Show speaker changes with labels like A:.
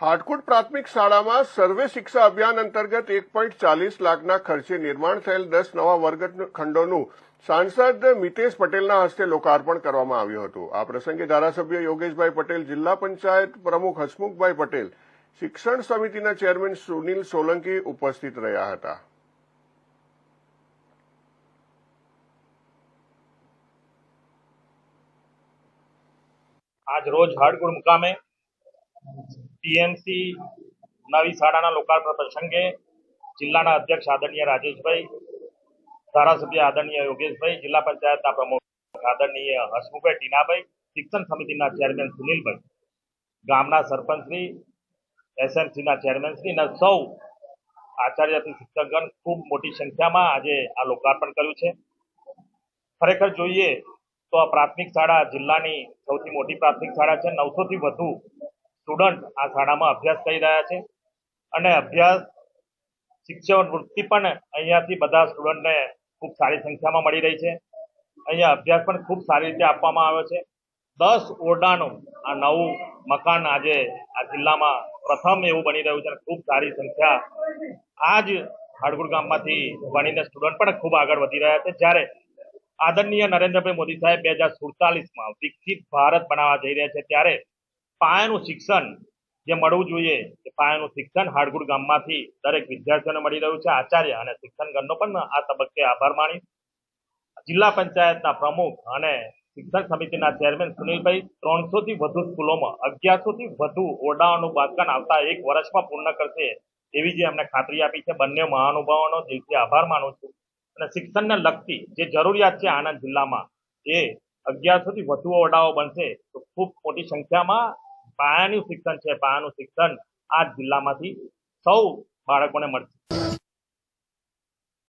A: હાટકુટ પ્રાથમિક શાળામાં સર્વે શિક્ષા અભિયાન અંતર્ગત એક પોઈન્ટ ચાલીસ લાખના ખર્ચે નિર્માણ થયેલ દસ નવા વર્ગખંડોનું સાંસદ મિતેશ પટેલના હસ્તે લોકાર્પણ કરવામાં આવ્યું હતું. આ પ્રસંગે ધારાસભ્ય યોગેશભાઈ પટેલ, જિલ્લા પંચાયત પ્રમુખ હસમુખભાઈ પટેલ, શિક્ષણ સમિતિના ચેરમેન સુનિલ સોલંકી ઉપસ્થિત રહ્યા હતા.
B: આજ રોજ હાડગુડ મુકામે ટીએમસી નવી શાળાના લોકાર્પણ પ્રસંગે જિલ્લાના અધ્યક્ષ આદરણીય રાજેશભાઈ, ધારાસભ્ય આદરણીય યોગેશભાઈ, જિલ્લા પંચાયતના પ્રમુખ આદરણીય હસમુખભાઈ ટીનાભાઈ, શિક્ષણ સમિતિના ચેરમેન સુનિલભાઈ, ગામના સરપંચશ્રી એસએમસીના ચેરમેનશ્રી અને સૌ આચાર્યથી શિક્ષકગણ ખૂબ મોટી સંખ્યામાં આજે આ લોકાર્પણ કર્યું છે. ખરેખર જોઈએ તો આ પ્રાથમિક શાળા જિલ્લાની સૌથી મોટી પ્રાથમિક શાળા છે. નવસોથી વધુ સ્ટુડન્ટ આ શાળામાં અભ્યાસ કરી રહ્યા છે અને અભ્યાસ શિક્ષણ વૃત્તિ પણ અહીંયાથી બધા સ્ટુડન્ટને ખૂબ સારી સંખ્યામાં મળી રહી છે. અહીંયા અભ્યાસ પણ ખૂબ સારી રીતે આપવામાં આવ્યો છે. દસ ઓરડાનું આ નવું મકાન આજે આ જિલ્લામાં પ્રથમ એવું બની રહ્યું છે ખૂબ સારી સંખ્યા આ જ હાડગુડ ગામમાંથી ભણીને સ્ટુડન્ટ પણ ખૂબ આગળ વધી રહ્યા છે. જ્યારે આદરણીય નરેન્દ્રભાઈ મોદી સાહેબ બે હજાર સુડતાલીસમાં વિકસિત ભારત બનાવવા જઈ રહ્યા છે, ત્યારે પાયાનું શિક્ષણ જે મળવું જોઈએ, એ પાયાનું શિક્ષણ હાડગુડ ગામમાંથી દરેક વિદ્યાર્થીઓને મળી રહ્યું છે. આચાર્ય અને શિક્ષણગણનો પણ આ તબક્કે આભાર માની. જિલ્લા પંચાયતના પ્રમુખ અને શિક્ષણ સમિતિના ચેરમેન સુનિલભાઈ ત્રણસો થી વધુ સ્કૂલોમાં અગિયારસો થી વધુ ઓરડાઓનું બાંધકામ આવતા એક વર્ષમાં પૂર્ણ કરશે એવી જે અમને ખાતરી આપી છે. બંને મહાનુભાવોનો દિલથી આભાર માનું છું. અને શિક્ષણને લગતી જે જરૂરિયાત છે આણંદ જિલ્લામાં, એ અગિયારસો થી વધુ ઓરડાઓ બનશે તો ખૂબ મોટી સંખ્યામાં પાયાનું શિક્ષણ છે પાયાનું શિક્ષણ આ જિલ્લામાંથી સૌ બાળકોને મળશે.